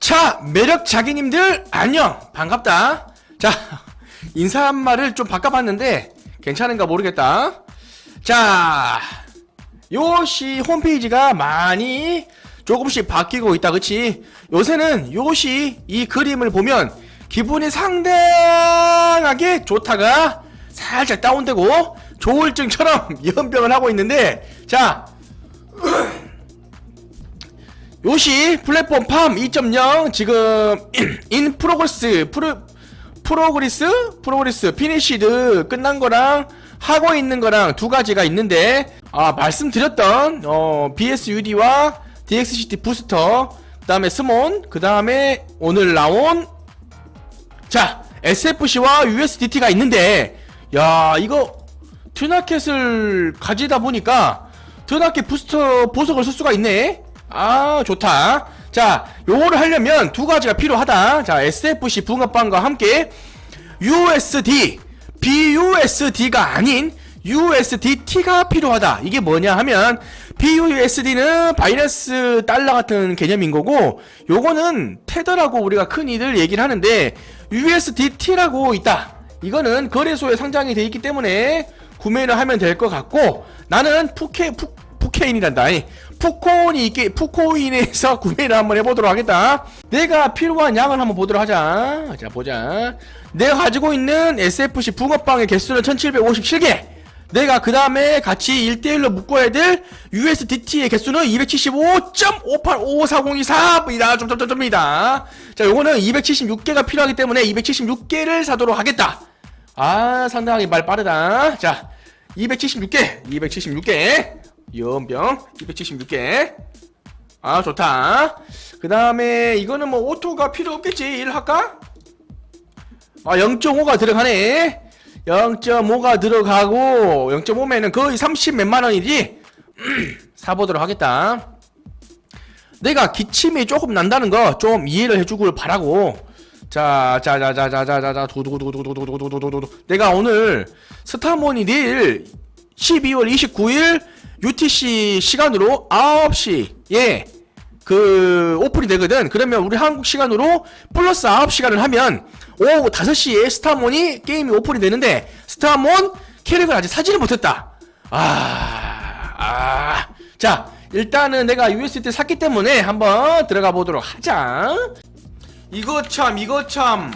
자, 매력 자기님들 안녕. 반갑다. 자, 인사 한 말을 좀 바꿔봤는데 괜찮은가 모르겠다. 자, 요시 홈페이지가 많이 조금씩 바뀌고 있다. 그치? 요새는 요시 이 그림을 보면 기분이 상당하게 좋다가 살짝 다운되고 조울증처럼 연병을 하고 있는데 자 요시 플랫폼 팜 2.0 지금 인 프로그레스 프로 프로그리스 프로그리스 피니시드 끝난 거랑 하고 있는 거랑 두 가지가 있는데 아 말씀드렸던 어 BSUD와 DXCT 부스터 그 다음에 스몬 그 다음에 오늘 나온 자 SFC와 USDT가 있는데 야 이거 트나켓을 가지다 보니까 트나켓 부스터 보석을 쓸 수가 있네 아 좋다. 자 요거를 하려면 두 가지가 필요하다. 자 SFC 붕어빵과 함께 USD BUSD가 아닌 USDT가 필요하다. 이게 뭐냐 하면 BUSD는 바이낸스 달러 같은 개념인 거고 요거는 테더라고 우리가 흔히들 얘기를 하는데 USDT라고 있다. 이거는 거래소에 상장이 돼 있기 때문에 구매를 하면 될 것 같고 나는 푸케 푸, 푸케인이란다 푸코인이 있게 푸코인에서 구매를 한번 해보도록 하겠다 내가 필요한 양을 한번 보도록 하자 자 보자 내가 가지고 있는 SFC 붕어빵의 개수는 1757개 내가 그 다음에 같이 1대1로 묶어야 될 USDT의 개수는 275.585424입니다. 점점점점입니다. 자, 요거는 276개가 필요하기 때문에 276개를 사도록 하겠다. 아, 상당히 말 빠르다. 자, 276개, 276개. 연병, 276개. 아, 좋다. 그 다음에 이거는 뭐 오토가 필요 없겠지. 일 할까? 아, 0.5가 들어가네. 0.5가 들어가고 0.5면은 거의 30 몇만 원이지 사보도록 하겠다 내가 기침이 조금 난다는 거 좀 이해를 해주길 바라고 자자자자자자자자 두두두두두두두두두두 내가 오늘 스타몬이 내일 12월 29일 UTC 시간으로 9시 예그 오픈이 되거든. 그러면 우리 한국 시간으로 플러스 9시간을 하면 오후 5시에 스타몬이 게임이 오픈이 되는데 스타몬 캐릭을 아직 사지를 못했다. 아, 아. 자 일단은 내가 USDT 샀기 때문에 한번 들어가 보도록 하자. 이거 참 이거 참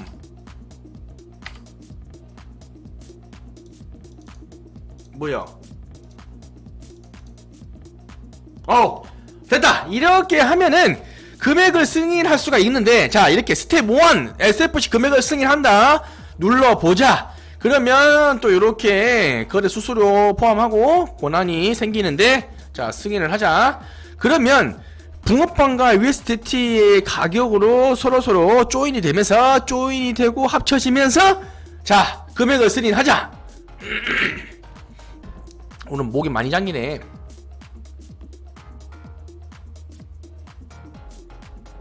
뭐야? 어 됐다! 이렇게 하면은 금액을 승인할 수가 있는데 자 이렇게 스텝 1 SFC 금액을 승인한다. 눌러보자. 그러면 또 이렇게 거래 수수료 포함하고 권한이 생기는데 자 승인을 하자. 그러면 붕어빵과 USDT의 가격으로 서로서로 조인이 되면서 조인이 되고 합쳐지면서 자 금액을 승인하자 오늘 목이 많이 잠기네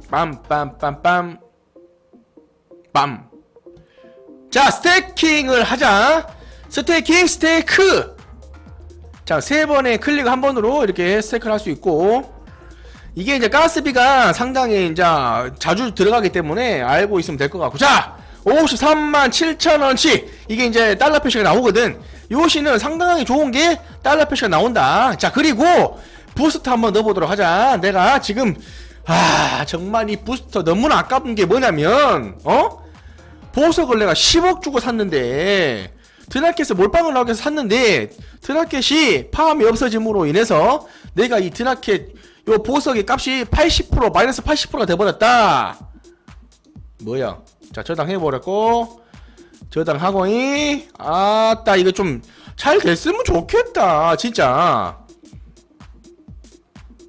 빰빰빰빰 빰. 자, 스테이킹을 하자. 스테이킹, 스테이크. 자, 세 번의 클릭 한 번으로 이렇게 스테이크를 할 수 있고. 이게 이제 가스비가 상당히 이제 자주 들어가기 때문에 알고 있으면 될 것 같고. 자, 53만 7천원치. 이게 이제 달러 표시가 나오거든. 요 시는 상당히 좋은 게 달러 표시가 나온다. 자, 그리고 부스트 한번 넣어보도록 하자. 내가 지금 아 정말 이 부스터 너무나 아까운 게 뭐냐면 어? 보석을 내가 10억 주고 샀는데 드나켓에 몰빵을 나오기 위해서 샀는데 드나켓이 파함이 없어짐으로 인해서 내가 이 드나켓 요 보석의 값이 80% 마이너스 80%가 돼버렸다 뭐야 자 저장해버렸고 저장하고이? 아따 이거 좀 잘 됐으면 좋겠다 진짜.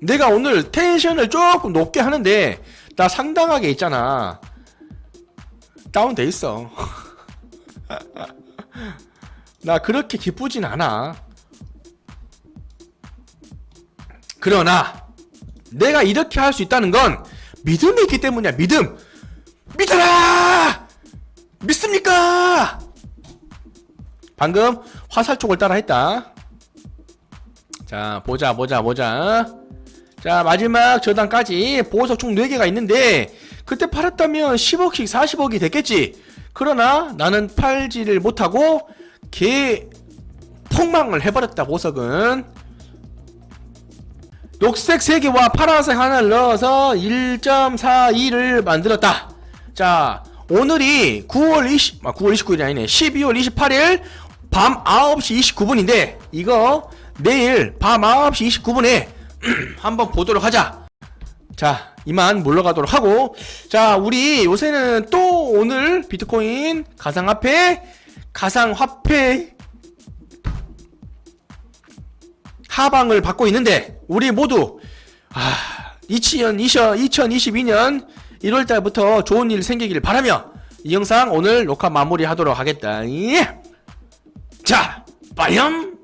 내가 오늘 텐션을 조금 높게 하는데 나 상당하게 있잖아. 다운돼 있어. 나 그렇게 기쁘진 않아. 그러나 내가 이렇게 할 수 있다는 건 믿음이 있기 때문이야 믿음. 믿어라 믿습니까 방금 화살촉을 따라 했다 자 보자 보자 보자 자 마지막 저단까지 보석 총 4개가 있는데 그때 팔았다면 10억씩 40억이 됐겠지. 그러나 나는 팔지를 못하고 개 폭망을 해버렸다 보석은. 녹색 3개와 파란색 하나를 넣어서 1.42를 만들었다. 자, 오늘이 9월 20, 아, 9월 29일이 아니네. 12월 28일 밤 9시 29분인데, 이거 내일 밤 9시 29분에 한번 보도록 하자. 자, 이만 물러가도록 하고, 자, 우리 요새는 또 오늘 비트코인 가상화폐, 가상화폐 하방을 받고 있는데 우리 모두 아 2020, 2022년 1월달부터 좋은 일 생기길 바라며 이 영상 오늘 녹화 마무리하도록 하겠다. 예. 자, 빠염.